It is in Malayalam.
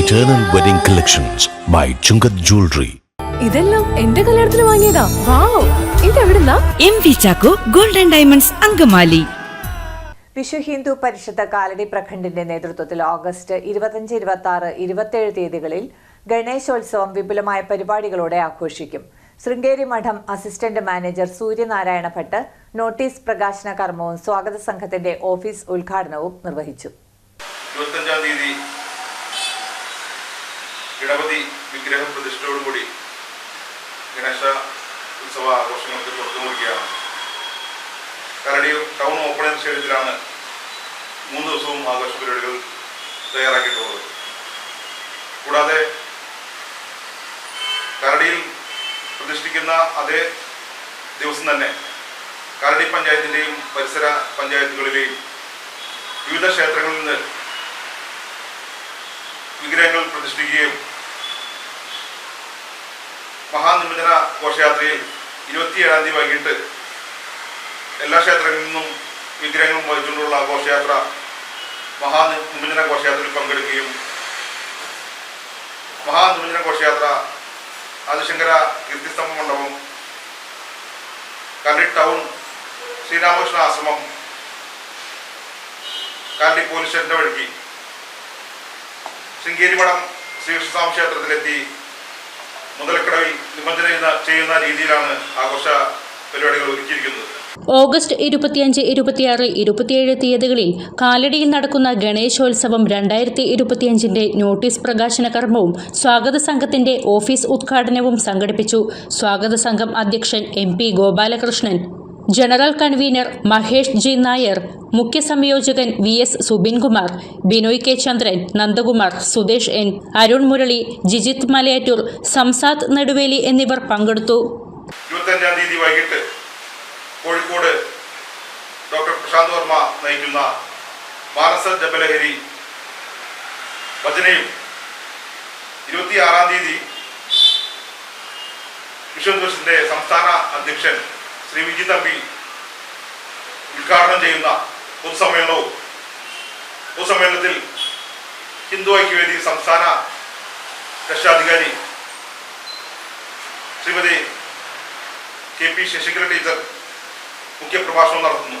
Eternal wedding collections by Chungath jewellery ഇതെല്ലാം എന്റെ കല്യാണത്തിന് വാങ്ങിയതാ. Wow. ഇതെവിടുന്നാ? M V Chacko golden diamonds Angamaly. Vishwa Hindu Parishad Kalady പ്രഖണ്ഡിന്റെ നേതൃത്വത്തിൽ ഓഗസ്റ്റ് ഇരുപത്തഞ്ച് ഇരുപത്തി ആറ് ഇരുപത്തേഴ് തീയതികളിൽ ഗണേശോത്സവം വിപുലമായ പരിപാടികളോടെ ആഘോഷിക്കും. ശൃംഗേരി മഠം assistant manager Suryanarayana Bhat notice പ്രകാശന കർമ്മവും സ്വാഗത സംഘത്തിന്റെ ഓഫീസ് ഉദ്ഘാടനവും നിർവഹിച്ചു. ഇരുപത്തഞ്ചാം തീയതി ഗണപതി വിഗ്രഹ പ്രതിഷ്ഠയോടുകൂടി ഗണേശ ഉത്സവ ആഘോഷങ്ങൾക്ക് തുടക്കമിരിക്കുകയാണ് കരടി ടൗൺ ഓപ്പണിംഗ് സ്റ്റേഡിയത്തിലാണ് മൂന്ന് ദിവസവും ആഘോഷ പരിപാടികൾ തയ്യാറാക്കിയിട്ടുള്ളത്. കൂടാതെ കരടിയിൽ പ്രതിഷ്ഠിക്കുന്ന അതേ ദിവസം തന്നെ കരടി പഞ്ചായത്തിന്റെയും പരിസര പഞ്ചായത്തുകളിലെയും വിവിധ ക്ഷേത്രങ്ങളിൽ നിന്ന് വിഗ്രഹങ്ങൾ പ്രതിഷ്ഠിക്കുകയും മഹാനിമഞ്ജന ഘോഷയാത്രയിൽ ഇരുപത്തിയേഴാം തീയതി വൈകിട്ട് എല്ലാ ക്ഷേത്രങ്ങളിൽ നിന്നും വിഗ്രഹങ്ങളും വഹിച്ചുകൊണ്ടുള്ള ഘോഷയാത്ര മഹാനിമജന ഘോഷയാത്രയിൽ പങ്കെടുക്കുകയും മഹാനിമജന ഘോഷയാത്ര ആദിശങ്കര കീർത്തിസ്തംഭ മണ്ഡപം കല്ലി ടൗൺ ശ്രീരാമകൃഷ്ണ ആശ്രമം കാലി പോലീസ് സ്റ്റേഷന്റെ വഴിക്ക് ശൃംഗേരിമഠം ശ്രീകൃഷ്ണസ്വാമി ക്ഷേത്രത്തിലെത്തി മുതലക്കടവിൽ ചെയ്യുന്ന- ചെയ്യുന്ന രീതിയിലാണ് ആഘോഷ പരിപാടികൾ ഒരുക്കിയിരിക്കുന്നത്. ഓഗസ്റ്റ് ഇരുപത്തിയഞ്ച് ഇരുപത്തിയാറ് ഇരുപത്തിയേഴ് തീയതികളിൽ കാലടിയിൽ നടക്കുന്ന ഗണേശോത്സവം രണ്ടായിരത്തി ഇരുപത്തിയഞ്ചിന്റെ നോട്ടീസ് പ്രകാശന കർമ്മവും സ്വാഗത സംഘത്തിന്റെ ഓഫീസ് ഉദ്ഘാടനവും സംഘടിപ്പിച്ചു. സ്വാഗത സംഘം അധ്യക്ഷൻ M P Gopalakrishnan general convener Mahesh G Nair മുഖ്യ സംയോജകൻ V S Subinkumar Binoy K Chandran Nandakumar Sudesh N Arun Murali Jijith Malayattoor Samsad Neduveli എന്നിവർ പങ്കെടുത്തു. തീയതി വൈകിട്ട് കോഴിക്കോട് ഡോക്ടർ പ്രശാന്ത് വർമ്മ നയിക്കുന്ന മാനസ ജപലഹരി ഭജനയും ഇരുപത്തിയാറാം തീയതി വിശ്വദോഷിന്റെ സംസ്ഥാന അധ്യക്ഷൻ ശ്രീ വിജി തമ്പി ഉദ്ഘാടനം ചെയ്യുന്ന പൊതുസമ്മേളനവും പൊതുസമ്മേളനത്തിൽ ഹിന്ദു ഐക്യവേദി സംസ്ഥാന രക്ഷാധികാരി Sreemathi K P Sasikala teacher മുഖ്യപ്രഭാഷണം നടത്തുന്നു.